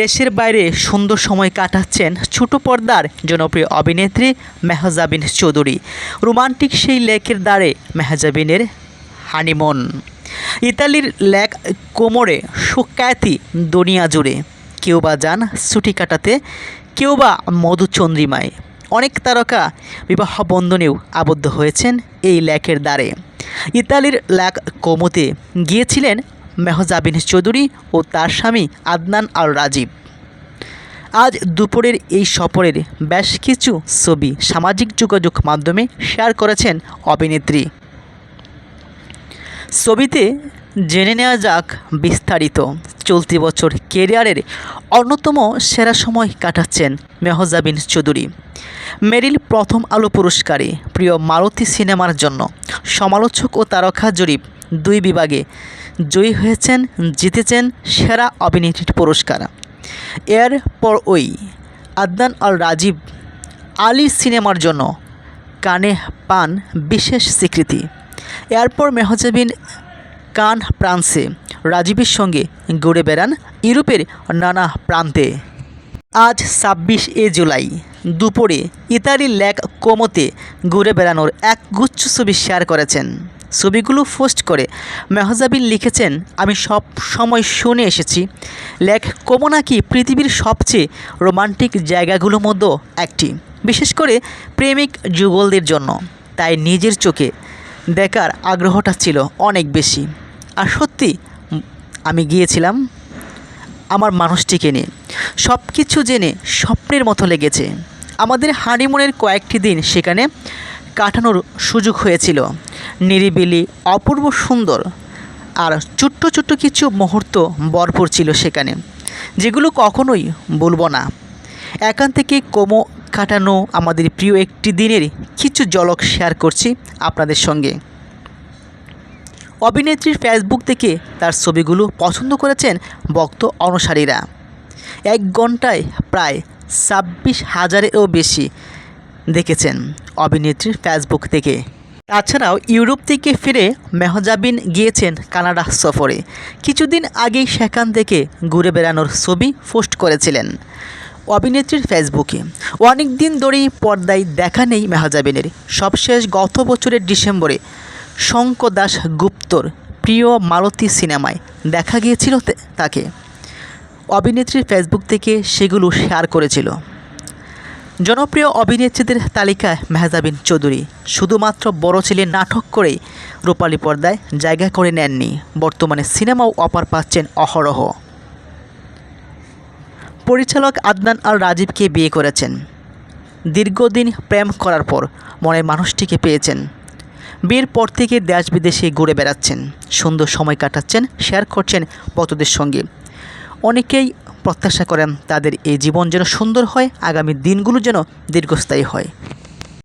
দেশের বাইরে সুন্দর সময় কাটাচ্ছেন ছোট পর্দার জনপ্রিয় অভিনেত্রী মেহজাবিন চৌধুরী। রোমান্টিক সেই লেকের দ্বারে মেহজাবিনের হানিমুন। ইতালির লেক কোমরে সুখ্যাতি দুনিয়া জুড়ে। কেউ বা যান ছুটি কাটাতে, কেউ বা মধুচন্দ্রিমায় অনেক তারকা বিবাহ বন্ধনেও আবদ্ধ হয়েছেন এই লেকের দ্বারে। ইতালির লেক কোমোতে গিয়েছিলেন মেহজাবিন চৌধুরী ও তার স্বামী আদনান আল রাজীব আজ দুপুরের এই সফরের বেশ কিছু ছবি সামাজিক যোগাযোগ মাধ্যমে শেয়ার করেছেন অভিনেত্রী। ছবিতে জেনে নেওয়া যাক বিস্তারিত। চলতি বছর কেরিয়ারের অন্যতম সেরা সময় কাটাচ্ছেন মেহজাবিন চৌধুরী। মেরিল প্রথম আলো পুরস্কারে প্রিয় মারুতি সিনেমার জন্য সমালোচক ও তারকা জরিপ দুই বিভাগে জয়ী হয়েছেন, জিতেছেন সেরা অভিনেত্রীর পুরস্কার। এর পর ওই আদনান আল রাজীব আলী সিনেমার জন্য কানে পান বিশেষ স্বীকৃতি। এরপর মেহজাবিন কান ফ্রান্সে রাজীবের সঙ্গে ঘুরে বেড়ান ইউরোপের নানা প্রান্তে। আজ ছাব্বিশ এ জুলাই, দুপুরে ইতালির লেক কোমোতে ঘুরে বেড়ানোর এক গুচ্ছ ছবি শেয়ার করেছেন। ছবিগুলো পোস্ট করে মেহজাবিন লিখেছেন, আমি সব সময় শুনে এসেছি। লেখ, কোমো নাকি পৃথিবীর সবচেয়ে রোমান্টিক জায়গাগুলোর মধ্যে একটি। বিশেষ করে প্রেমিক যুগলদের জন্য। তাই নিজের চোখে দেখার আগ্রহটা ছিল অনেক বেশি। আর সত্যি, আমি গিয়েছিলাম আমার মানুষটিকে নিয়ে। সব কিছু জেনে স্বপ্নের মতো লেগেছে। আমাদের হানিমুনের কয়েকটি দিন সেখানে কাটানোর সুযোগ হয়েছিল। নিরিবিলি, অপূর্ব সুন্দর আর ছোট্ট ছোট্ট কিছু মুহূর্ত ভরপুর ছিল সেখানে, যেগুলো কখনোই বলব না। এখান থেকে কোমো কাটানো আমাদের প্রিয় একটি দিনের কিছু জলক শেয়ার করছি আপনাদের সঙ্গে। অভিনেত্রীর ফেসবুক থেকে তার ছবিগুলো পছন্দ করেছেন ভক্ত অনুসারীরা। এক ঘন্টায় প্রায় ছাব্বিশ হাজারেরও বেশি দেখেছেন অভিনেত্রীর ফেসবুক থেকে। তাছাড়াও ইউরোপ থেকে ফিরে মেহজাবিন গিয়েছেন কানাডা সফরে। কিছুদিন আগেই সেখান থেকে ঘুরে বেড়ানোর ছবি পোস্ট করেছিলেন অভিনেত্রীর ফেসবুকে। অনেক দিন ধরেই পর্দায় দেখা নেই মেহজাবিনের। সবশেষ গত বছরের ডিসেম্বরে শঙ্কর দাস গুপ্তর প্রিয় মালতী সিনেমায় দেখা গিয়েছিল তাকে। অভিনেত্রীর ফেসবুক থেকে সেগুলো শেয়ার করেছিল। জনপ্রিয় অভিনেত্রীদের তালিকায় মেহজাবিন চৌধুরী। শুধুমাত্র বড় ছেলে নাটক করেই রূপালী পর্দায় জায়গা করে নেননি। বর্তমানে সিনেমাও অপার পাচ্ছেন অহরহ। পরিচালক আদনান আল রাজীবকে বিয়ে করেছেন। দীর্ঘদিন প্রেম করার পর মনের মানুষটিকে পেয়েছেন। বিয়ের পর থেকে দেশ বিদেশে ঘুরে বেড়াচ্ছেন। সুন্দর সময় কাটাচ্ছেন, শেয়ার করছেন ভক্তদের সঙ্গে। অনেকেই প্রত্যাশা করেন তাদের এই জীবন যেন সুন্দর হয় আগামী দিনগুলো যেন দীর্ঘস্থায়ী হয়।